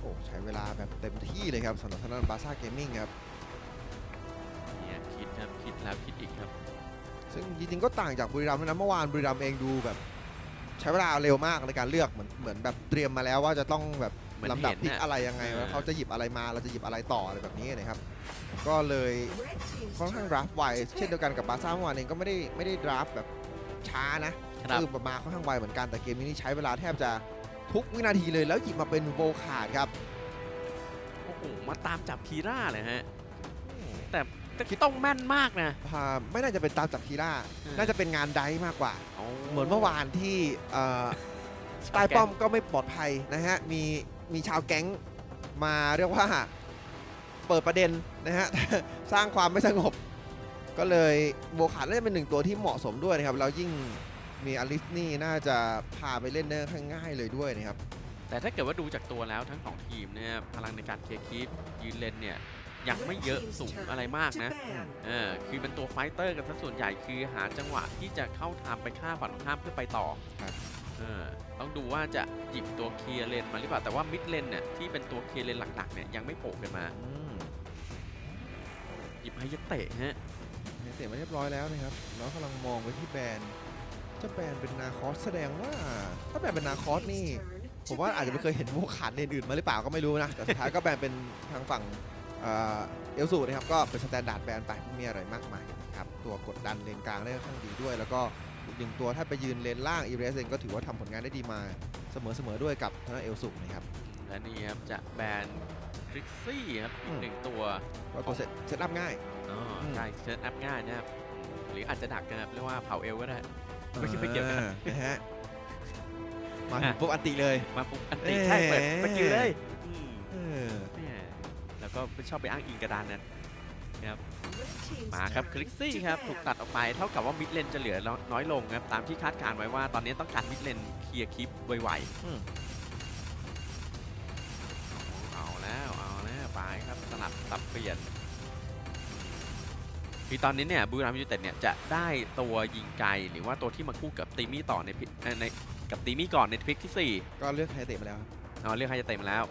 โอ้ใช้เวลาแบบเต็มที่เลยครับสำหรับทางด้านบาซ่าเกมมิ่งครับ เนี่ยคิดครับคิดแล้วคิดอีกครับซึ่งจริงๆก็ต่างจากบุรีรัมย์ด้วยนะเมื่อวานบุรีรัมย์เองดูแบบ ใช้เวลาเร็วมากในการเลือกเหมือนเหมือนแบบเตรียมมาแล้วว่าจะต้องแบบเหมือนลำดับเห็นพิกน่ะ อะไรยังไงเออ ว่าเขาจะหยิบอะไรมาเราจะหยิบอะไรต่ออะไรแบบนี้นะครับ ก็เลยค่อนข้างดราฟไวเช่นเดียวกันกับบาซ่าเมื่อวานเองก็ไม่ได้ไม่ได้ดราฟแบบช้านะ ครับ คือแบบมาค่อนข้างไวเหมือนกันแต่เกมนี้นี่ใช้เวลาแทบจะ ทุกวินาทีเลยแล้วหยิบมาเป็นโวคาร์ดครับโอ้โหมาตามจับคีร่าเลยฮะ แต่แต่ต้องแม่นมากนะ พาไม่น่าจะเป็นตามจากทีล่าเออน่าจะเป็นงานไดฟ์มากกว่าโอ้เหมือนเมื่อวานที่เอ่อใต้ป้อมก็ไม่ปลอดภัยนะฮะ มีมีชาวแก๊งมาเรียกว่าเปิดประเด็นนะฮะ สร้างความไม่สงบ ก็เลยโบขาดเล่นเป็นหนึ่งตัวที่เหมาะสมด้วยนะครับ แล้วยิ่ง มีอลิสนี่น่าจะพาไปเล่นได้ค่อนข้างง่ายเลยด้วยนะครับ แต่ถ้าเกิดว่าดูจากตัวแล้วทั้งสองทีมเนี่ยพลังในการเคลียร์คีปยืนเลนเนี่ยยังไม่เยอะสูงอะไรมากนะเออคือเป็นตัวไฟเตอร์กันซะส่วนใหญ่คือหาจังหวะที่จะเข้าทามไปฆ่าฝั่งตรงข้ามเพื่อไปต่อครับ เออต้องดูว่าจะหยิบตัวเคลียร์เลนมาหรือเปล่าแต่ว่ามิดเลนเนี่ยที่เป็นตัวเคลียร์เลนหลักๆเนี่ยยังไม่โผล่กันมา อืมหยิบให้ยะเตะฮะเสร็จมาเรียบร้อยแล้วนะครับ แล้วกำลังมองไปที่แบรนด์เจะแบรนด์เป็นนาคอสแสดงว่า ถ้าแบรนด์เป็นนาคอสนี่ ผมว่าอาจจะไม่เคยเห็นโมขาดเลนอื่นมาหรือเปล่าก็ไม่รู้นะ แต่สุดท้ายก็แบนเป็นทางฝั่งเอ่อเอลสูนะครับ ก็เป็นสแตนดาร์ดแบนไปไม่มีอะไรมากมายนะครับ ตัวกดดันเลนกลางได้ค่อนข้างดีด้วย แล้วก็อีกหนึ่งตัวถ้าไปยืนเลนล่างอีเรสเองก็ถือว่าทำผลงานได้ดีมาเสมอๆด้วยกับทางด้านเอลสูนะครับ และนี่ครับจะแบนคริกซี่ครับอีอืกมหนึ่งตัวก็ตัวเซตเซตอัพง่ายอ๋ออืมใช่เซตอัพง่ายนะครับหรืออาจจะดักนะครับเรียกว่าเผาเอลก็ได้ ไม่ใช่ไม่เกี่ยวกันอ่านะฮะมาถึงปุ๊บอันติเลย มาปุ๊บอันติใช่เปิดสกิลเลยอืมเออเนี่ยแล้วก็ไม่ชอบไปอ้างอิงกระดานนั้นนะครับมาครับคลิกซี่ครับถูกตัดออกไปเท่ากับว่ามิดเลนจะเหลือน้อยลงครับตามที่คาดการณ์ไว้ว่าตอนนี้ต้องการมิดเลนเคลียร์คลิปไวอืมๆเอาแล้วเอาแล้วไปครับสลับสับเปลี่ยน คือตอนนี้เนี่ยบูรามยูเต็ดเนี่ยจะได้ตัวยิงไกล หรือว่าตัวที่มาคู่กับตีมี่ต่อในพิเอ่อในกับตีมี่ก่อนในพิกที่สี่ ก็เลือกไฮเตะมาแล้วครับเอาเรื่องให้จะเต็มแล้ว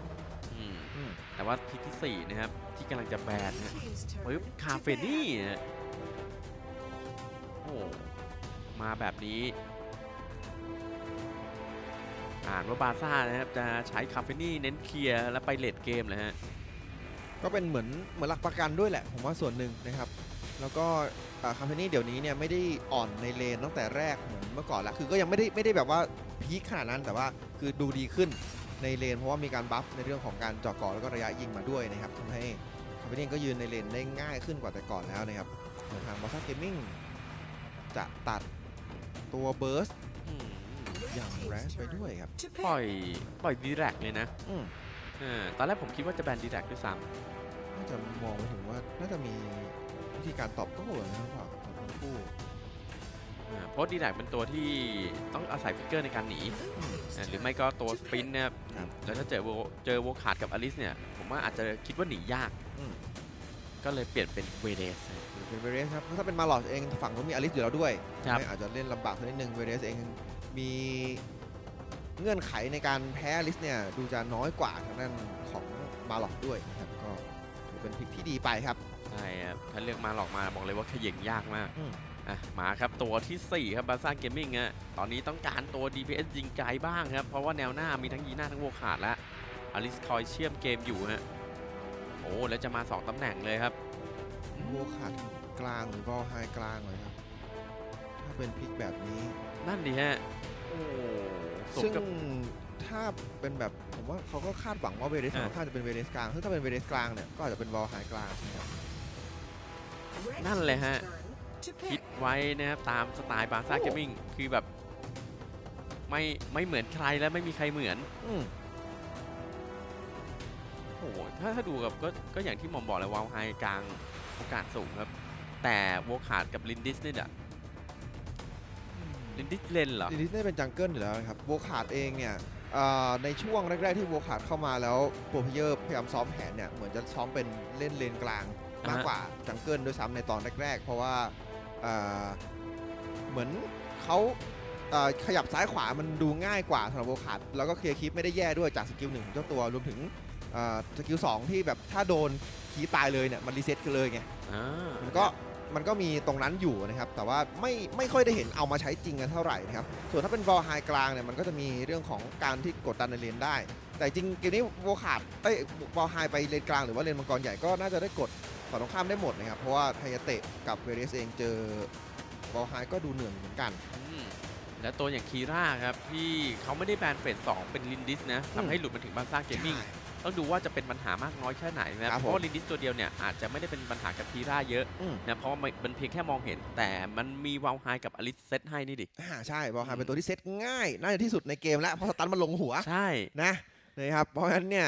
อืมอืมแต่ว่าพิกที่สี่นะครับ ที่กำลังจะแบนนะปึ๊บคาเฟนี่ฮะโอ้ มาแบบนี้ อ่านว่าบาร์ซ่านะครับ จะใช้คาเฟนี่เน้นเคลียร์แล้วไปเลดเกมเลยฮะ ก็เป็นเหมือนเหมือนหลักประกันด้วยแหละ ผมว่าส่วนหนึ่งนะครับ แล้วก็คัมเพนี่เดี๋ยวนี้เนี่ยไม่ได้อ่อนในเลนตั้งแต่แรกเหมือนเมื่อก่อนแล้วคือก็ยังไม่ได้ไม่ได้แบบว่าพีคขนาดนั้นแต่ว่าคือดูดีขึ้นในเลน เพราะว่ามีการบัฟในเรื่องของการเจาะเกาะแล้วก็ระยะยิงมาด้วยนะครับทำให้คัมเพนี่ก็ยืนในเลนได้ง่ายขึ้นกว่าแต่ก่อนแล้วนะครับส่วนทางบอสซ่าเกมมิ่งจะตัดตัวเบิร์สอืมอย่างแรสไปด้วยครับปล่อยปล่อยดีแรกเลยนะอืมเออตอนแรกผมคิดว่าจะแบนดีแรกด้วยซ้น่าจะมองไปถึงว่าน่าจะมีวิ ธีการตอบโต้นะครับทั้งคู่ำอ่าเพราะดีแรกเป็นตัวที่ต้องอาศัยฟิกเกอร์ในการหนีอ่าหรือไม่ก็ตัวสปรินต์นะครับครับแล้วถ้าเจอโวเจอโวขาดกับอลิสเนี่ย ผมว่าอาจจะคิดว่าหนียาก อืมก็เลยเปลี่ยนเป็นเวเดส เป็นเวเรสครับเพราะถ้าเป็นมาลอสเองฝั่งนู้นมีอลิสอยู่แล้วด้วยครับ ไม่อาจจะเล่นลำบากสักนิดนึงเวเรสเองมีเงื่อนไขในการแพ้อลิสเนี่ยดูจะน้อยกว่าทางด้านของมาลอสด้วยนะครับก็ถือเป็นพิกที่ดีไปครับใช่ครับถ้าเลือกมาหลอกมาบอกเลยว่าเขย่งยากมากอืมอะมาครับตัวทีสี่ 4 ครับบาซ่าเกมมิ่งฮะตอนนี้ต้องการตัว DPS ยิงไกลบ้างครับ เพราะว่าแนวหน้ามีทั้งยีหน้าทั้งโวขาดแล้วอลิสคอยเชื่อมเกมอยู่ฮะโอ้แล้วจะมา 2ตำแหน่งเลยครับโวขาดกลางหรือว่าไฮกลางเลยครับ ถ้าเป็นพิกแบบนี้ นั่นดีฮะโอ้สมซึ่งกับถ้าเป็นแบบผมว่าเขาก็คาดหวังว่าเวเรสอะค่อนข้างจะเป็นเวเรสกลางซึ่งถ้าเป็นเวเรสกลางเนี่ยก็อาจจะเป็นวอลไฮกลางนะครับ นั่นเลยฮะ คิดไว้นะครับตามสไตล์บาซ่าเกมมิ่งคือแบบ ไม่ไม่เหมือนใครและไม่มีใครเหมือนอืมโอ้โหถ้าถ้าดูกับก็ก็อย่างที่หมอมบอกเลยวาวไฮกลางโอกาสสูงครับ แต่โวขาดกับลินดิสนี่อะลินดิสเลนเหรอลิลิสได้เป็นจังเกิลอยู่แล้วนะครับโวขาดเองเนี่ยเอ่อในช่วงแรก ๆ ที่โวขาดเข้ามาแล้วโปรเพเยอร์พยายามซ้อมแผนเนี่ยเหมือนจะซ้อมเป็นเล่นเลนกลาง มากอ่าฮะกว่าจังเกิลด้วยซ้ำในตอนแรก ๆ เพราะว่าเอ่อเหมือนเขาเอ่อขยับซ้ายขวามันดูง่ายกว่าสำหรับโวขาดแล้วก็เคลียร์คลิปไม่ได้แย่ด้วยจากสกิลหนึ่งของเจ้าตัวรวมถึงอ่าสกิลสองที่แบบถ้าโดนคีตายเลยเนี่ยมันรีเซ็ตกันเลยไงอ่ามันก็มันก็มีตรงนั้นอยู่นะครับ แต่ว่าไม่ไม่ค่อยได้เห็นเอามาใช้จริงกันเท่าไหร่นะครับ ส่วนถ้าเป็นวอลไฮกลางเนี่ยมันก็จะมีเรื่องของการที่กดดันในเลนได้ แต่จริงเกมนี้วอลขาดเอ้ยวอลไฮไปเลนกลางหรือว่าเลนมังกรใหญ่ก็น่าจะได้กด ฝั่งตรงข้ามได้หมดนะครับ เพราะว่าไทยาเตะกับเวเรสเองเจอวอลไฮก็ดูเหนื่อยเหมือนกันอืมและตัวอย่างคีร่าครับ ที่เขาไม่ได้แบนเฟสสองเป็นลินดิสนะอืมทำให้หลุดมาถึงบาซ่าเกมมิ่งต้องดูว่าจะเป็นปัญหามากน้อยแค่ไหนนะครับเพผมราะว่าลินดิสตัวเดียวเนี่ยอาจจะไม่ได้เป็นปัญหากับคีร่าเยอะอืมนะเพราะว่ามันมันเพียงแค่มองเห็น แต่มันมีวาลไฮกับอลิสเซตให้นี่ดิอ่าใช่วอลไฮเป็นตัวที่เซตง่าย น่าจะที่สุดในเกมแล้วเพราะสตันมันลงหัวใช่นะนะครับเพราะฉะนั้นเนี่ย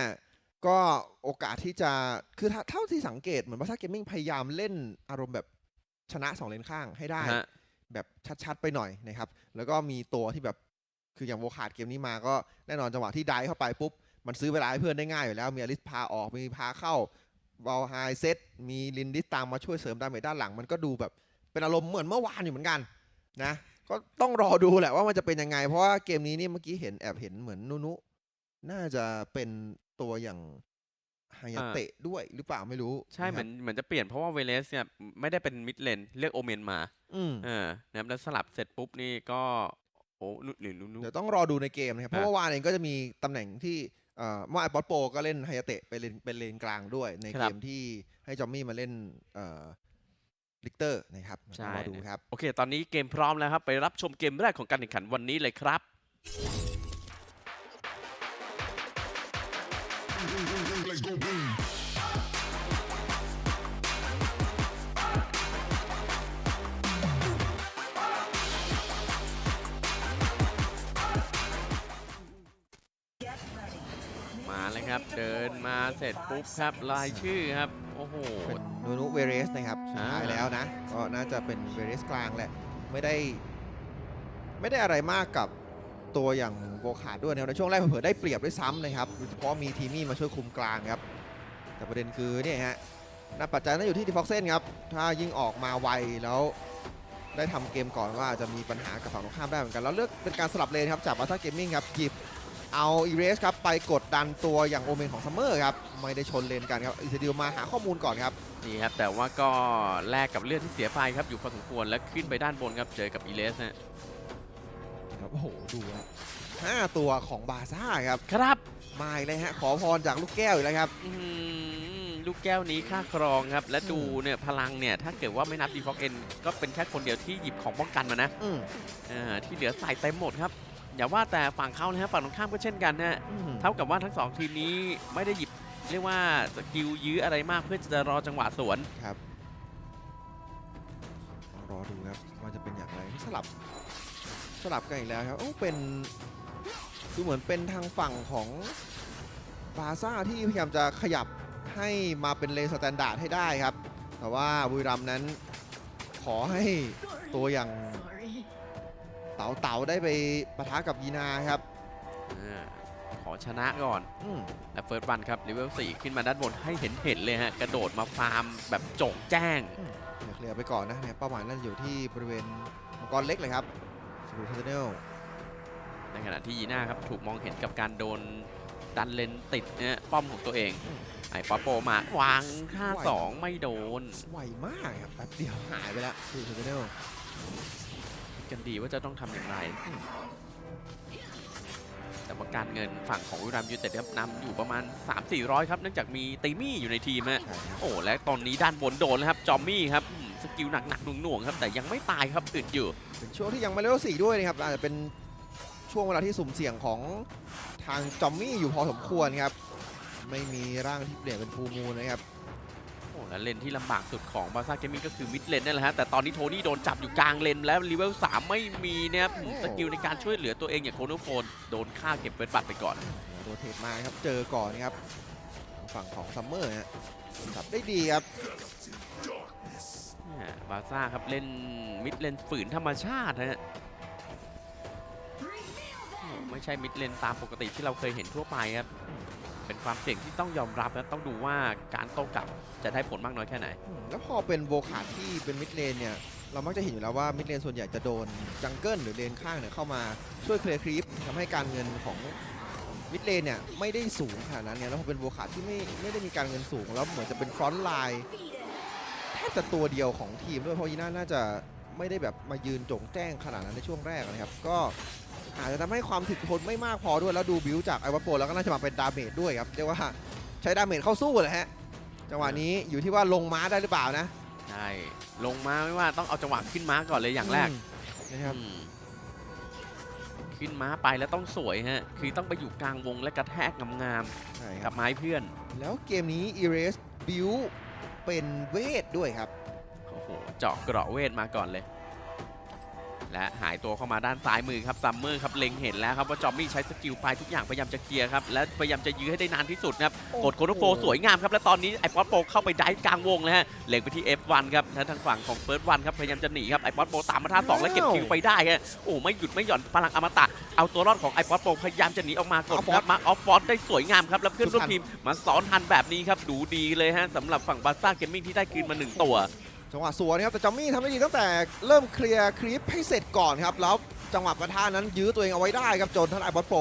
ก็โอกาสที่จะคือถ้าเท่าที่สังเกตเหมือนว่าถ้าเกมมิ่งพยายามเล่นอารมณ์แบบชนะสองเลนข้างให้ได้ฮะแบบชัดๆไปหน่อยนะครับ แล้วก็มีตัวที่แบบคืออย่างโวคาดเกมนี้มาก็แน่นอนจังหวะที่ได้เข้าไปปุ๊บ มันซื้อเวลาให้เพื่อนได้ง่ายอยู่แล้ว มีอลิสพาออกมีพาเข้าวอลไฮเซตมีลินดิสตามมาช่วยเสริมดาเมจด้านหลัง มันก็ดูแบบเป็นอารมณ์เหมือนเมื่อวานอยู่เหมือนกันนะก็ต้องรอดูแหละว่ามันจะเป็นยังไง เพราะว่าเกมนี้นี่เมื่อกี้เห็นแอบเห็นเหมือนนุนุน่าจะเป็น ตัวอย่างฮายาเตะด้วยหรือเปล่าไม่รู้ ใช่เหมืะอนครับเหมือนจะเปลี่ยนเพราะว่าเวเลสเนี่ยไม่ได้เป็นมิดเลนเลือกโอเมนมาอืมเออนะครับแล้วสลับเสร็จปุ๊บนี่ก็ โอ้นุหรือนุนุเดี๋ยวต้องรอดูในเกมนะครับเพราะว่าวานเองก็จะมีตำแหน่งที่เอ่อเมื่อไอปอตโปก็เล่นไฮยาเตะไปเลนเป็นเลนกลางด้วย ในเกมที่ให้จอมมี่มาเล่นเอ่อลิกเตอร์นะครับต้องรอดูครับ โอเค ตอนนี้เกมพร้อมแล้วครับ ไปรับชมเกมแรกของการแข่งขันวันนี้เลยครับ Let's go boom. มาเลยครับ เดินมาเสร็จปุ๊บครับรายชื่อครับ โอ้โห เป็นนูนุเวเรสนะครับสุดท้ายอ่า แล้วนะ ก็น่าจะเป็นเวเรสกลางแหละ ไม่ได้ ไม่ได้อะไรมากกับ ตัวอย่างโวขาดด้วยนะครับในช่วงแรกเผื่อได้เปรียบด้วยซ้ำนะครับโดยเฉพาะมีทีมี่มาช่วยคุมกลางครับแต่ประเด็นคือเนี่ยฮะน่าปัจจัยน่าอยู่ที่ดีฟ็อกเซนครับถ้ายิ่งออกมาไวแล้วได้ทำเกมก่อนว่าจะมีปัญหากับฝั่งตรงข้ามได้เหมือนกัน แล้วเลือกเป็นการสลับเลนครับจากบาซ่าเกมมิ่งครับหยิบเอาอีเรสครับไปกดดันตัวอย่างโอเมนของซัมเมอร์ครับไม่ได้ชนเลนกันครับอิสเดียมาหาข้อมูลก่อนครับนี่ครับแต่ว่าก็แลกกับเลือดที่เสียไปครับอยู่พอสมควรแล้วขึ้นไปด้านบนครับเจอกับอีเลสนะ ครับโอ้โหดูครับห้าตัวของบาซ่าครับครับมาอีกเลยฮะขอพรจากลูกแก้วอีกแล้วครับ อื้อหือลูกแก้วนี้ค่าครองครับ และดูเนี่ยพลังเนี่ย ถ้าเกิดว่าไม่นับดีฟอกเอ็นก็เป็นแค่คนเดียวที่หยิบของป้องกันมานะอืมอ่าที่เหลือใส่เต็มหมดครับ อย่าว่าแต่ฝั่งเขานะฮะฝั่งตรงข้ามก็เช่นกันนะฮะ อืม เท่ากับว่าทั้งสองทีมนี้ไม่ได้หยิบเรียกว่าสกิลยื้ออะไรมากเพื่อจะรอจังหวะสวนครับต้องรอดูครับว่าจะเป็นอย่างไรสลับ สลับกันอีกแล้วครับโอ้เป็นดูเหมือนเป็นทางฝั่งของบาซ่าที่พยายามจะขยับให้มาเป็นเลนสแตนดาร์ดให้ได้ครับ แต่ว่าบุรีรัมย์นั้นขอให้ตัวอย่างเต๋าเต๋าได้ไปปะทะกับยีนาครับอาขอชนะก่อนอืมและเฟิร์สวันครับเลเวล4ขึ้นมาด้านบนให้เห็นเห็นๆเลยฮะ กระโดดมาฟาร์มแบบโจ่งแจ้งเดี๋ยวเคลียร์ไปก่อนนะเนี่ยเป้าหมายนั่นอยู่ที่บริเวณมังกรเล็กเลยครับ สบู่เทอร์เนลในขณะที่ยีน่าครับถูกมองเห็นกับการโดนดันเลนติดเนี่ยป้อมของตัวเอง ไอ้ป๊อปโปมาวางค่าสองไม่โดน ไวมากครับแป๊บเดียวหายไปแล้วสบู่เทอร์เนลคิดกันดีว่าจะต้องทำอย่างไรแต่ ว่าการเงินฝั่งของอุรัมยูไนเต็ดครับนำอยู่ประมาณ 3-400 ครับเนื่องจากมีตีมี่อยู่ในทีมฮะใช่ครับโอ้และตอนนี้ด้านบนโดนแล้วครับจอมมี่ครับอืมสกิลหนักๆหน่วงๆครับแต่ยังไม่ตายครับอึดอยู่เป็นช่วงที่ยังไม่เลเวลสี่ด้วยนะครับอาจจะเป็นช่วงเวลาที่สุ่มเสี่ยงของทางจอมมี่อยู่พอสมควรครับไม่มีร่างที่เปลี่ยนเป็นฟูมูลนะครับโอ้ และเลนที่ลำบากสุดของบาซ่าเกมมิ่งก็คือมิดเลนนั่นแหละฮะแต่ตอนนี้โทนี่โดนจับอยู่กลางเลนแล้วรีเวล3ไม่มีเนี่ยครับอืมสกิลในการช่วยเหลือตัวเองอย่างโคโนโฟนโดนฆ่าเก็บเป็นบัตรไปก่อนโรเทตมาครับเจอก่อนครับฝั่งของซัมเมอร์ฮะจับได้ดีครับเนี่ยบาซ่าครับเล่นมิดเลนฝืนธรรมชาติฮะโอ้ไม่ใช่มิดเลนตามปกติที่เราเคยเห็นทั่วไปครับ เป็นความเสี่ยงที่ต้องยอมรับนะต้องดูว่าการโต้กลับจะได้ผลมากน้อยแค่ไหน แล้วพอเป็นโวคาที่เป็นมิดเลนเนี่ย เรามักจะเห็นอยู่แล้วว่ามิดเลนส่วนใหญ่จะโดนจังเกิลหรือเลนข้างเนี่ยเข้ามาช่วยเคลียร์ครีปทำให้การเงินของมิดเลนเนี่ยไม่ได้สูงขนาดนั้นเนี่ยแล้วพอเป็นโวขาที่ไม่ไม่ได้มีการเงินสูง แล้วเหมือนจะเป็นฟรอนต์ไลน์แทบจะตัวเดียวของทีมด้วยเพราะยีน่าน่าจะไม่ได้แบบมายืนจงแจ้งขนาดนั้นในช่วงแรกนะครับ ก็ อาจจะทำให้ความถึกทนไม่มากพอด้วยแล้วดูบิวจากไอวัตโปแล้วก็น่าจะมาเป็นดาเมจด้วยครับเรียกว่าใช้ดาเมจเข้าสู้เลยฮะจังหวะนี้อยู่ที่ว่าลงม้าได้หรือเปล่านะใช่ลงมาไม่ว่าต้องเอาจังหวะขึ้นม้าก่อนเลยอย่างแรกมนะครับอืมขึ้นม้าไปแล้วต้องสวยฮะคือต้องไปอยู่กลางวงและกระแทกงามใช่ๆคกัรับบไม้เพื่อน แล้วเกมนี้ e r a s e บิวเป็นเวทด้วยครับโอ้โหเจาะเกราะเวทมาก่อนเลย และหายตัวเข้ามาด้านซ้ายมือครับซัมเมอร์ครับเล็งเห็นแล้วครับว่าจอมมี่ใช้สกิลไปทุกอย่างพยายามจะเคลียร์ครับและพยายามจะยื้อให้ได้นานที่สุดนะครับกดโคโนโฟสวยงามครับและตอนนี้ไอปอดโปเข้าไปไดฟ์กลางวงเลยฮะเล็งไปที่ F1 ครับและทางฝั่งของเฟิร์สวันครับพยายามจะหนีครับไอปอดโปตามมาท่าสองและเก็บคิวไปได้ฮะโอ้ไม่หยุดไม่หย่อนพลังอมตะเอาตัวรอดของไอปอดโปพยายามจะหนีออกมากดครับมาออฟฟอร์ได้สวยงามครับแล้วเพื่อนร่วมทีมมาสอนทันแบบนี้ครับดูดีเลยฮะสำหรับฝั่งบาซ่าเกมมิ่งที่ได้คืนมาหนึ่งตัว จังหวะสวนนะครับแต่จอมมี่ทำได้ดีตั้งแต่เริ่มเคลียร์คลิปให้เสร็จก่อนครับแล้วจังหวะประทานั้นยื้อตัวเองเอาไว้ได้ครับจนท่านไอบอสโป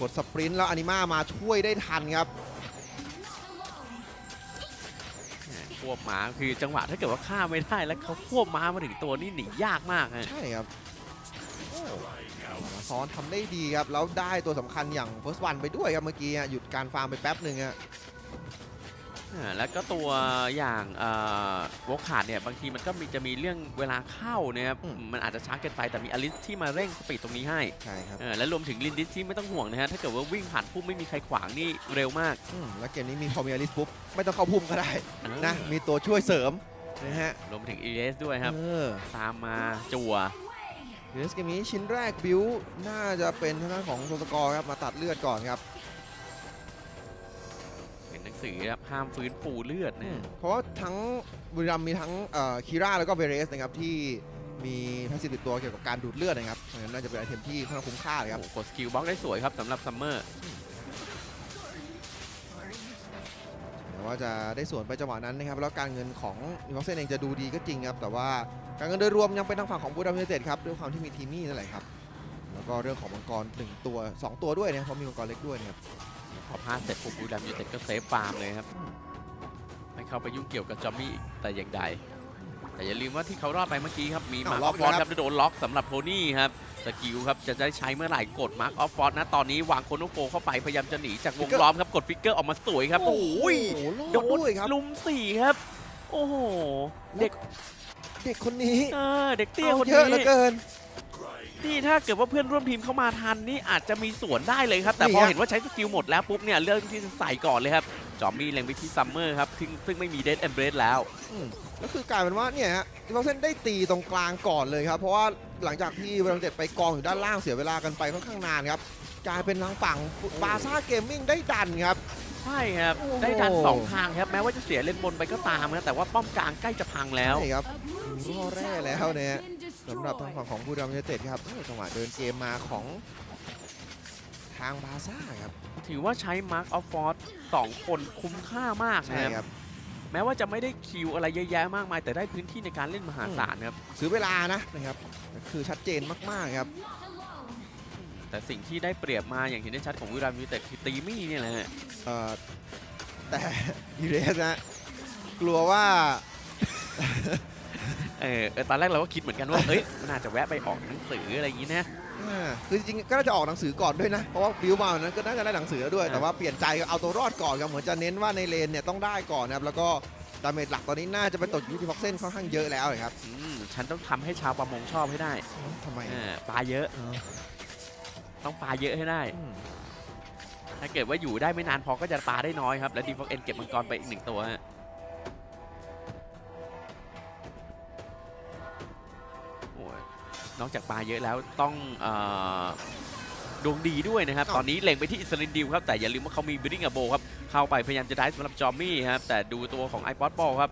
กดสปรินต์แล้วอนิมามาช่วยได้ทันครับควบม้าคือจังหวะถ้าเกิดว่าฆ่าไม่ได้แล้วเขาควบม้ามาถึงตัวนี่หนียากมากฮะใช่ครับโอ้มาซ้อนทำได้ดีครับแล้วได้ตัวสำคัญอย่าง First One ไปด้วยครับเมื่อกี้อะหยุดการฟาร์มไปแป๊บหนึ่งอะอ่า แล้วก็ตัวอย่างเอ่อวอขาดเนี่ยบางทีมันก็มีจะมีเรื่องเวลาเข้านะครับมันอาจจะช้าเกินไปแต่มีอลิสที่มาเร่งสปีดตรงนี้ให้ใช่ครับเออและรวมถึงลินดิสที่ไม่ต้องห่วงนะฮะถ้าเกิดว่าวิ่งผ่านพุ่มไม่มีใครขวางนี่เร็วมากอืมแล้วเกมนี้มีพอมีอลิสปุ๊บไม่ต้องเข้าพุ่มก็ได้นะมีตัวช่วยเสริมนะฮะรวมถึงอีเสด้วยครับเออตามมาจั่วเดสเกมนี้ชิ้นแรกบิวน่าจะเป็นทางด้านของโซสกอร์ครับมาตัดเลือดก่อนครับเป็นหนัง สือครับห้ามฟื้นฟูเลือดนะ เพราะว่าทั้งบุรีรัมย์มีทั้งเอ่อคีร่าแล้วก็เวเรสนะครับที่มีพาสซีฟติดตัวเกี่ยวกับการดูดเลือดนะครับเพราะฉะนั้นน่าจะเป็นไอเทมที่ค่อนข้างคุ้มค่าเลยครับโอ้โหกดสกิลบล็อกได้สวยครับสำหรับซัมเมอร์แต่ว่าจะได้ส่วนไปจังหวะนั้นนะครับแล้วการเงินของนิวคาสเซิลเองจะดูดีก็จริงครับแต่ว่าการเงินโดยรวมยังเป็นทางฝั่งของบุรีรัมย์ยูไนเต็ดครับด้วยความที่มีทีมี่นั่นแหละครับแล้วก็เรื่องของมังกรหนึ่งตัวสองตัวด้วยนะครับเพราะมีมังกรเล็กด้วยนะครับ พอพลาดเสร็จปุ๊บบูดัมยูเต็ดก็เซฟฟาร์มเลยครับ ไม่เข้าไปยุ่งเกี่ยวกับจอมมี่แต่อย่างใด แต่อย่าลืมว่าที่เขารอดไปเมื่อกี้ครับ มีมาร์คออฟฟอร์ครับแล้วโดนล็อกสำหรับโทนี่ครับสกิลครับจะได้ใช้เมื่อไหร่กดมาร์คออฟฟอร์นะตอนนี้วางโคโนโฟเข้าไปพยายามจะหนีจากวงล้อมครับกดฟิกเกอร์ออกมาสวยครับโอ้โหโอ้โหรโดอดนด้วยครับลุมสี่ครับ โอ้โหเด็กเด็กคนนี้เออเด็กเตี้ยเอาคนเยอะเหลือนี้เกิน นี่ถ้าเกิดว่าเพื่อนร่วมทีมเข้ามาทันนี่อาจจะมีส่วนได้เลยครับ แต่นี่พอฮะเห็นว่าใช้สกิลหมดแล้วปุ๊บเนี่ยเรื่องที่จะใส่ก่อนเลยครับ จอมมี่เล็งไปที่ซัมเมอร์ครับซึ่งซึ่งไม่มีเดดแอนเบรสแล้วอืมก็คือกลายเป็นว่าเนี่ยฮะนิวคาสเซิลได้ตีตรงกลางก่อนเลยครับ เพราะว่าหลังจากที่เวลาเจ็ดไปกองอยู่ด้านล่างเสียเวลากันไปค่อนข้างนานครับกลายเป็นทางฝั่งบาซ่าเกมมิ่งได้ดันครับใช่ครับโอ้โหได้ดันสองทางครับ แม้ว่าจะเสียเลนบนไปก็ตามนะแต่ว่าป้อมกลางใกล้จะพังแล้วใช่ครับมีข้อแร่แล้วเนี่ยฮะ สำหรับทางฝั่งของบูดามยูไนเต็ดครับโอ้จังหวะเดินเกมมาของทางบาซ่าครับ ถือว่าใช้มาร์คออฟฟอร์ดสองคนคุ้มค่ามากใช่นะคครับรับ แม้ว่าจะไม่ได้คิวอะไรเยอะแยะมากมาย แต่ได้พื้นที่ในการเล่นมหาศาลครับซื้อเวลานะนะครับ คือชัดเจนมากๆครับ แต่สิ่งที่ได้เปรียบมาอย่างเห็นได้ชัดของวิรัมยูเต็ดคือตีมี่เนี่ยแหละฮะเอ่อแต่ยูเรสนะกลัวว่า เออเออตอนแรกเราก็คิดเหมือนกันว่า เอ้ยมันอาจจะแวะไปออกหนังสืออะไรอย่างนี้นะ อ่าคือจริงๆก็น่าจะออกหนังสือก่อนด้วยนะ เพราะว่าบิวมาวันนั้นก็น่าจะได้หนังสือแล้วด้วยอ่าแต่ว่าเปลี่ยนใจเอาตัวรอดก่อนครับ เหมือนจะเน้นว่าในเลนเนี่ยต้องได้ก่อนนะครับ แล้วก็ดาเมจหลักตอนนี้น่าจะไปตกอยู่ที่ฟ็อกเซนค่อนข้างเยอะแล้วเลยครับอืมฉันต้องทำให้ชาวประมงชอบให้ได้ทำไมเออปลาเยอะ ต้องปลาเยอะให้ได้ อืมถ้าเกิดว่าอยู่ได้ไม่นานพอก็จะปลาได้น้อยครับ และดีฟอกเอ็นเก็บมังกรไปอีกหนึ่งตัวฮะ นอกจากปลาเยอะแล้วต้องเอ่อดวงดีด้วยนะครับ ตอนนี้เล็งไปที่อิสรินดิวครับ แต่อย่าลืมว่าเขามีบิ d ดิ้งอโบครับ เข้าไปพยายามจะได้สำหรับจอมมี่ครับ แต่ดูตัวของไอ o อ b บอลครับ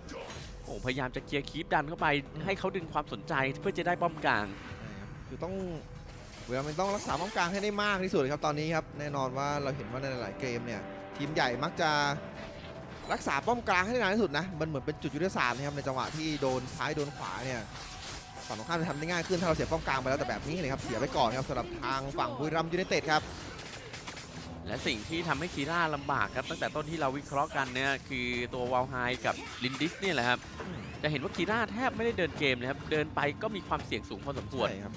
โอ้พยายามจะเคลียร์คีปดันเข้าไป ให้เขาดึงความสนใจเพื่อจะได้ป้อมกลาง คือต้องเวลามันต้องรักษาป้อมกลางให้ได้มากที่สุดครับตอนนี้ครับ แน่นอนว่าเราเห็นว่าในหลายๆเกมเนี่ยทีมใหญ่มักจะรักษาป้อมกลางให้ได้นานที่สุดนะ มันเหมือนเป็นจุดยุทธศาสตร์นะครับในจังหวะที่โดนซ้ายโดนขวาเนี่ย ฝั่งตรงข้ามจะทำได้ง่ายขึ้นถ้าเราเสียป้อมกลางไปแล้วแต่แบบนี้เลยครับเสียไปก่อนครับสำหรับทางฝั่งบุรีรัมย์ยูไนเต็ดครับและสิ่งที่ทำให้คีร่าลำบากครับตั้งแต่ต้นที่เราวิเคราะห์กันเนี่ยคือตัววาลไฮกับลินดิสเนี่ยแหละครับจะเห็นว่าคีร่าแทบไม่ได้เดินเกมเลยครับเดินไปก็มีความเสี่ยงสูงพอสมควรใช่ครับ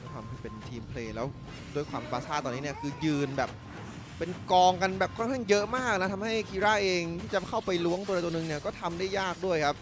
ด้วยความที่เป็นทีมเพลย์แล้วด้วยความบาซ่าตอนนี้เนี่ยคือยืนแบบเป็นกองกันแบบค่อนข้างเยอะมากนะทำให้คีร่าเองที่จะเข้าไปล้วงตัวใดตัวหนึ่งเนี่ยก็ทำได้ยากด้วยครับ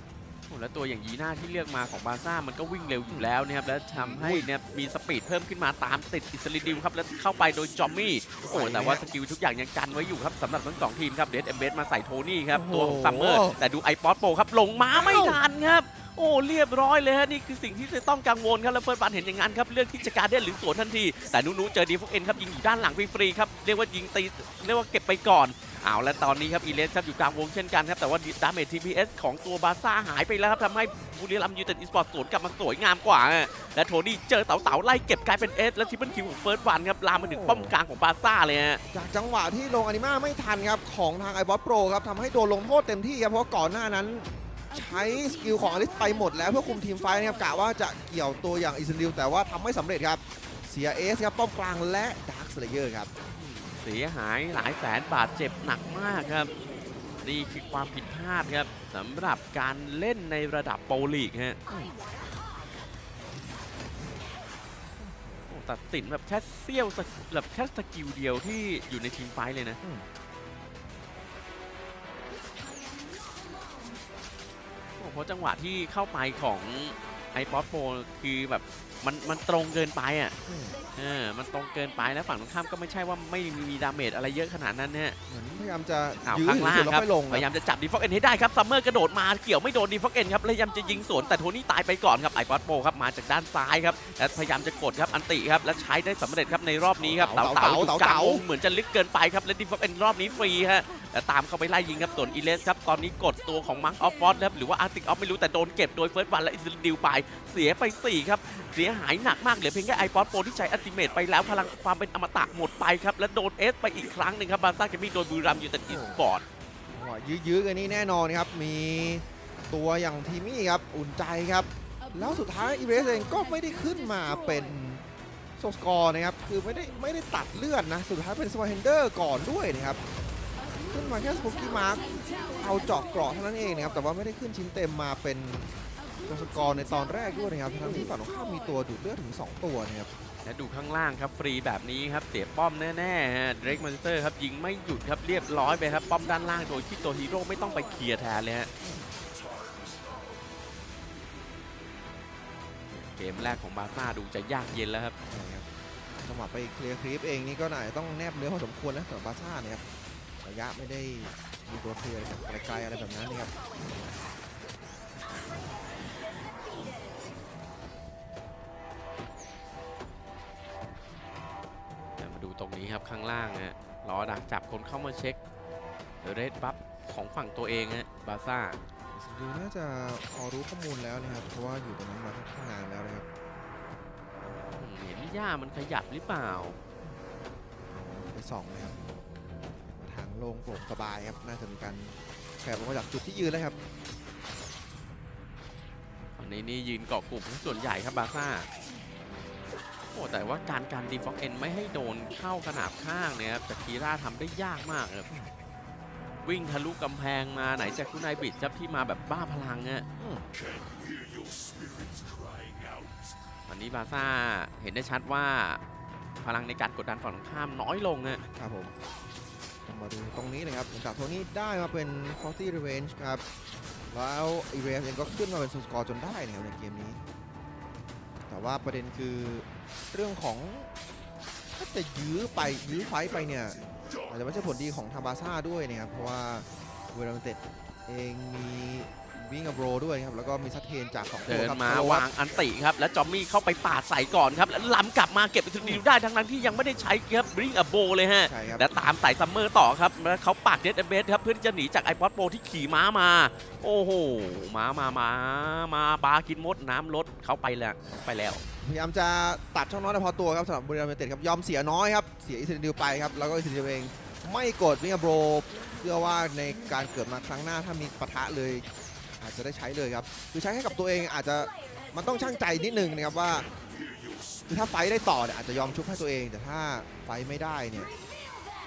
โอ้แล้วตัวอย่างยีน่าที่เลือกมาของบาซ่ามันก็วิ่งเร็วอยู่แล้วนะครับแล้วทำให้เนี่ยมีสปีดเพิ่มขึ้นมาตามติดอิสลิดิวครับแล้วเข้าไปโดยจอมมี่โอ้แต่ว่าสกิลทุกอย่างยังกันไว้อยู่ครับสำหรับทั้งสองทีมครับเดดเอมเบสมาใส่โทนี่ครับโอ้โห ตัวของซัมเมอร์แต่ดูไอป๊อตโปครับลงมาไม่ทันครับ โอ้เรียบร้อยเลยฮะนี่คือสิ่งที่จะต้องกังวลครับแล้วเฟิร์สบันเห็นอย่างนั้นครับเลือกที่จะการเด่นหรือสวนทันที แต่นูนูเจอดีฟกเอ็นครับยิงอยู่ด้านหลังฟรีๆครับเรียกว่ายิงตีเรียกว่าเก็บไปก่อน เอาและตอนนี้ครับอีเลสครับอยู่กลางวงเช่นกันครับ แต่ว่าดาเมจทีพีเอสของตัวบาซ่าหายไปแล้วครับทำให้บุรีรัมย์ยูไนเต็ดอีสปอร์ตสวนกลับมาสวยงามกว่าฮะและโทนี่เจอเต๋าเต๋าๆไล่เก็บกลายเป็นเอสและทิปเปิลคิวของเฟิร์สวันครับลามมาถึงป้อมกลางของบาซ่าเลยฮะจากจังหวะที่ลงอนิมาไม่ทันครับของทางไอบอสโปรครับทำให้โดนลงโทษเต็มที่ครับเพราะก่อนหน้านั้นใช้สกิลของอลิสไปหมดแล้วเพื่อคุมทีมไฟท์นะครับกะว่าจะเกี่ยวตัวอย่างอิซันดิวแต่ว่าทำไม่สำเร็จครับเสียเอสครับป้อมกลางและดาร์คสเลเยอร์ครับ เสียหายหลายแสนบาทเจ็บหนักมากครับ นี่คือความผิดพลาดครับสำหรับการเล่นในระดับโปรลีกฮะโอ้ตัดสินแบบแค่เสี้ยวสกแบบแค่สกิลเดียวที่อยู่ในทีมไฟท์เลยนะอืมโอ้เพราะจังหวะที่เข้าไปของไอป๊อตโฟคือแบบ มันมันตรงเกินไปอะอืมเออมันตรงเกินไปแล้วฝั่งตรงข้ามก็ไม่ใช่ว่าไม่มีดาเมจอะไรเยอะขนาดนั้นเนี่ยเหมือนพยายามจะอ้าวยื้อข้างถึงล่าสุงดแล้วครับค่อยลงพยายามจะจับดีฟอกเอ็นให้ได้ครับซัมเมอร์กระโดดมาเกี่ยวไม่โดนดีฟอกเอ็นครับพยายามจะยิงสวนแต่โทนี่ตายไปก่อนครับไอปอตโปครับมาจากด้านซ้ายครับและพยายามจะกดครับอันติครับและใช้ได้สำเร็จครับในรอบนี้ครับเต๋าเต๋าอยู่กลางวงเหมือนจะลึกเกินไปครับและดีฟอกเอ็นรอบนี้ฟรีฮะและตามเข้าไปไล่ยิงครับส่วนอีเลสครับตอนนี้กดตัวของมังออฟฟอสครับหรือว่าอาร์ติกออฟไม่รู้แต่โดนเก็บโดยเฟิร์สวันและอิสราดิวไปเสียไปสี่ครับเสียหายหนักมากเหลือเพียงแค่ไอปอตโปที่ใช้อัลติเมทไปแล้วพลังความเป็นอมตะหมดไปครับและโดนเอสไปอีกครั้งหนึ่งครับบาซ่าเกมมิ่งโดนบุรีรัมย์ยูไนเต็ดอีสปอร์ตจังหวะยื้อๆกันนี่แน่นอนครับ มีตัวอย่างทีมี่ครับ อุ่นใจครับ แล้วสุดท้ายอีเรสเองก็ไม่ได้ขึ้นมาเป็นโซสกอร์นะครับ คือไม่ได้ไม่ได้ตัดเลือดนะ สุดท้ายเป็นสวาเฮนเดอร์ก่อนด้วยนะครับ ขึ้นมาแค่สปุกกี้มาร์กเอาเจาะเกราะเท่านั้นเองนะครับ แต่ว่าไม่ได้ขึ้นชิ้นเต็มมาเป็นโซสกอร์ในตอนแรกด้วยนะครับทั้งที่ฝั่งตรงข้ามมีตัวดูดเลือดถึง 2 ตัวนะครับ และดูข้างล่างครับฟรีแบบนี้ครับเสียป้อมแน่ๆฮะเดรกมอนสเตอร์ครับยิงไม่หยุดครับเรียบร้อยไปครับป้อมด้านล่างโดยที่ตัวฮีโร่ไม่ต้องไปเคลียร์แทนเลยฮะเกมแรกของบาซ่าดูจะยากเย็นแล้วครับใช่ครับจังหวะไปเคลียร์คลิปเองนี่ก็น่าจะต้องแนบเนื้อพอสมควรนะสำหรับบาซ่าเนี่ยครับระยะไม่ได้มีตัวเคลียร์ไกลๆอะไรแบบนั้นนะครับ เดี๋ยวมาดูตรงนี้ครับข้างล่างฮะรอดักจับคนเข้ามาเช็คเรดบัฟของฝั่งตัวเองฮะบาซ่าดูน่าจะพอรู้ข้อมูลแล้วนะครับเพราะว่าอยู่ตรงนั้นมาค่อนข้างนานแล้วนะครับเห็นหญ้ามันขยับหรือเปล่าไปส่องนะครับมาทางโล่งโปร่งสบายครับน่าจะมีการแอบออกมาจากจุดที่ยืนแล้วครับฝั่งนี้นี่ยืนเกาะกลุ่มส่วนใหญ่ครับบาซ่า โอ้แต่ว่าการการดีฟ็อกเอ็นไม่ให้โดนเข้าขนาบข้างเนี่ยครับจากคีร่าทำได้ยากมากครับวิ่งทะลุกำแพงมาไหนจากคุณนายบิดครับที่มาแบบบ้าพลังเนี่ยอืมอันนี้บาซ่าเห็นได้ชัดว่าพลังในการกดดันฝั่งตรงข้ามน้อยลงอะครับผมต้องมาดูตรงนี้นะครับหลังจากโทนี่ได้มาเป็น 40 Revenge ครับ แล้วอีเรสเองก็ขึ้นมาเป็นซูสกอร์จนได้นะครับในเกมนี้แต่ ว่าประเด็นคือเรื่องของถ้าจะยื้อไปยื้อไฟไปเนี่ยอาจจะไม่ใช่ผลดีของทาบาซ่าด้วยนะครับเพราะว่าเวลาเต็ดเองมี วิ่งกับโรด้วยนะครับแล้วก็มีซัตเทนจากสองตัวเดินครับมาโซวางอันติครับ แล้วจอมมี่เข้าไปปาดใส่ก่อนครับ แล้วล้ำกลับมาเก็บเป็นสติลได้ทั้งนั้นที่ยังไม่ได้ใช้ครับบริงอโบเลยฮะ ใช่ครับและตามไต่ซัมเมอร์ต่อครับแล้วเขาปากเดดเบสครับเพื่อที่จะหนีจากไอพอดโปรที่ขี่ม้ามา โอ้โหม้ามามามาบากินมดน้ำลดเขาไปแล้วไปแล้ว พยายามจะตัดช่องน้อยแต่พอตัวครับสำหรับบุรีรัมย์ยูไนเต็ดครับยอมเสียน้อยครับเสียอิสราเอลไปครับแล้วก็อิสราเอลเองไม่กดวิงโบรเชื่อว่าในการเกิดมาครั้งหน้าถ้ามีปะทะเลย อาจจะได้ใช้เลยครับคือใช้ให้กับตัวเองอาจจะมันต้องช่างใจนิดนึงนะครับว่าคือถ้าไฟท์ได้ต่อเนี่ยอาจจะยอมชุบให้ตัวเอง แต่ถ้าไฟท์ไม่ได้เนี่ย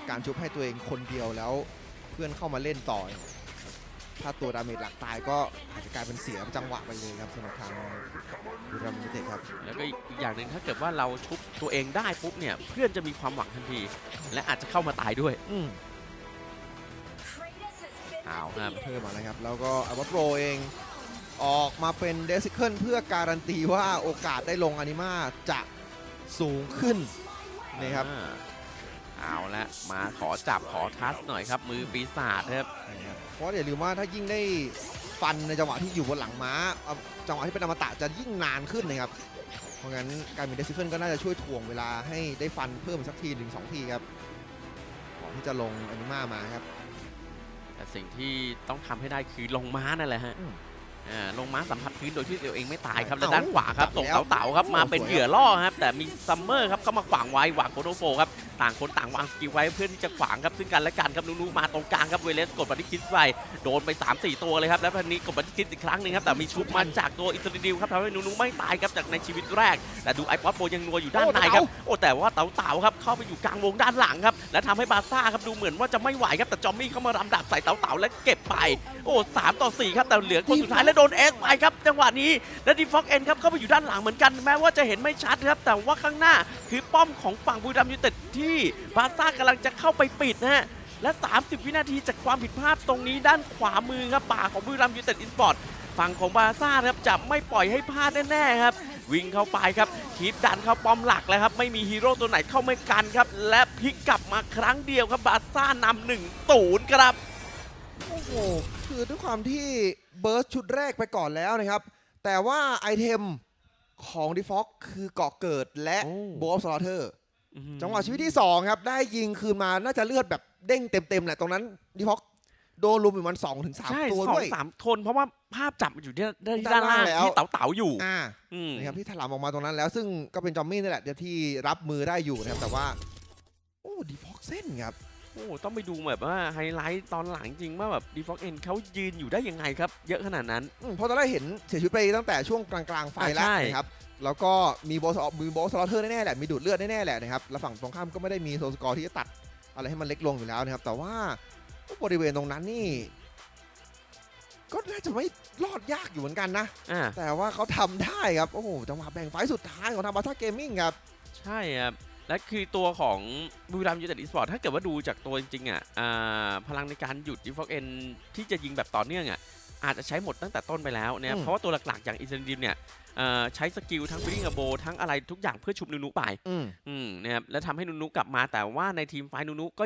การชุบให้ตัวเองคนเดียวแล้วเพื่อนเข้ามาเล่นต่อเนี่ยถ้าตัวดาเมจหลักตายก็อาจจะกลายเป็นเสียจังหวะไปเลยครับสำหรับทางบุรีรัมย์ยูไนเต็ดครับ แล้วก็อีกอย่างหนึ่งถ้าเกิดว่าเราชุบตัวเองได้ปุ๊บเนี่ยเพื่อนจะมีความหวังทันที และอาจจะเข้ามาตายด้วย อืม เอาครับเพิ่มมาแล้วครับ แล้วก็อัลบัตโรเอง ออกมาเป็นเดซิเคิลเพื่อการันตีว่าโอกาสได้ลงอนิมาจะสูงขึ้นนะครับอ่าเอาละมาขอจับขอทัสหน่อยครับ มือปีศาจครับ นะครับเพราะอย่าลืมว่าถ้ายิ่งได้ฟันในจังหวะที่อยู่บนหลังม้าเอาจังหวะที่เป็นอมตะจะยิ่งนานขึ้นนะครับ เพราะงั้นการมีเดซิเคิลก็น่าจะช่วยถ่วงเวลาให้ได้ฟันเพิ่มสักทีหนึ่งสองทีครับก่อนที่จะลงอนิมามาครับแต่ สิ่งที่ต้องทำให้ได้คือลงม้านั่นแหละฮะ ลงม้าสัมผัสพื้นโดยที่ตัวเองไม่ตายครับเอ้าและด้านขวาครับจัส่บงแล้วเต๋าๆครับโอ้มาเป็นสวยครับเหยื่อล่อครับ แต่มีซัมเมอร์ครับเข้ามาขวางไว้หวางโคโนโฟครับ ต่างคนต่างวางสกิลไว้เพื่อที่จะขวางครับ ซึ่งกันและกันครับนูๆมาตรงกลางครับเวเลสกดบัตรคิดไปโดนไป 3-4 ตัวเลยครับ แล้วพันนี้กดบัตรคิดอีกครั้งหนึ่งครับ แต่มีชุบมาจากตัวอิสราเอลครับทำให้นูๆไม่ตายครับจากในชีวิตแรก แต่ดูไอป๊อตโบยังนัวอยู่ด้านในครับ โอ้แต่ว่าเต๋าเต๋าๆครับเข้าไปอยู่กลางวงด้านหลังครับและทำให้บาซ่าครับดูเหมือนว่าจะไม่ไหวครับแต่จอมมี่เข้ามารำดับใส่เต๋าเต๋าและเก็บไปโอ้สามต่อสี่ครับแต่เหลือคนสุดท้ายและโดนเอสไปครับจังหวะนี้และดีฟ็อกเอ็นครับเข้าไปอยู่ด้านหลังเหมือนกันแม้ว่าจะเห็นไม่ชัดครับแต่ว่าข้างหน้าคือป้อมของฝั่งบุรีรัมยูเต็ดที่บาซ่ากำลังจะเข้าไปปิดนะฮะและ 30 วินาทีจากความผิดพลาดตรงนี้ด้านขวามือครับป่าของบุรีรัมยูเต็ดอีสปอร์ตฝั่งของบาซ่าครับจะไม่ปล่อยให้พลาดแน่ๆครับ วิ่งเข้าไปครับคีบดันเข้าป้อมหลักแล้วครับ ไม่มีฮีโร่ตัวไหนเข้าไม่กันครับ และพลิกกลับมาครั้งเดียวครับบาซ่านำหนึ่งศูนย์ครับ โอ้โห คือด้วยความที่ เบิร์สชุดแรกไปก่อนแล้วนะครับ แต่ว่าไอเทมของดีฟ็อกคือเกาะเกิดและโอ้ โบว์สลอเทอร์ จังหวะชีวิตที่2ครับ ได้ยิงคืนมาน่าจะเลือดแบบเด้งเต็มๆแหละตรงนั้นดีฟ็อกโดนลุมอยู่มัน2ถึงใช่3ตัวสอด้งวย สามคนเพราะว่าภาพจับอยู่ที่ด้านด้านล่างล่างแล้ว ที่เต๋าเต๋าๆอยู่อ่า อืม นะครับที่ถลำออกมาตรงนั้นแล้วซึ่งก็เป็นจอมมี่นี่แหละเดี๋ยวที่รับมือได้อยู่นะครับแต่ว่า โอ้ดีฟ็อกเส้นครับ โอ้ต้องไปดูแบบว่าไฮไลท์ตอนหลังจริงว่าแบบดีฟอกเอ็นเขายืนอยู่ได้ยังไงครับ เยอะขนาดนั้น อืมเพราะตอนแรกเห็นเสียชีวิตไปตั้งแต่ช่วงกลางๆไฟแล้วอ่าใช่ นะครับแล้วก็มีโบสมีโบสลอเทอร์แน่ๆแหละมีดูดเลือดแน่ๆแหละนะครับแล้วฝั่งตรงข้ามก็ไม่ได้มีโซสกอร์ที่จะตัดอะไรให้มันเล็กลงอยู่แล้วนะครับแต่ว่าบริเวณตรงนั้นนี่ ก็น่าจะไม่รอดยากอยู่เหมือนกันนะ อ่า แต่ว่าเขาทำได้ครับ โอ้โหจังหวะแบ่งไฟล์สุดท้ายของทางบาซ่าเกมมิ่งครับ ใช่ครับ และคือตัวของบุรีรัมย์ยูไนเต็ดอีสปอร์ตถ้าเกิดว่าดูจากตัวจริงๆอะอ่าพลังในการหยุดดีฟอกเอ็นที่จะยิงแบบต่อเนื่องอะอาจจะใช้หมดตั้งแต่ต้นไปแล้วนะครับอืมเพราะว่าตัวหลักๆอย่างอินเซนดิมเนี่ยเอ่อใช้สกิลทั้งบิลลิ่งกับโบทั้งอะไรทุกอย่างเพื่อชุบนูนุไปอืมอืมนะครับแล้วทำให้นูนุกลับมาแต่ว่าในทีมไฟท์นูนุก็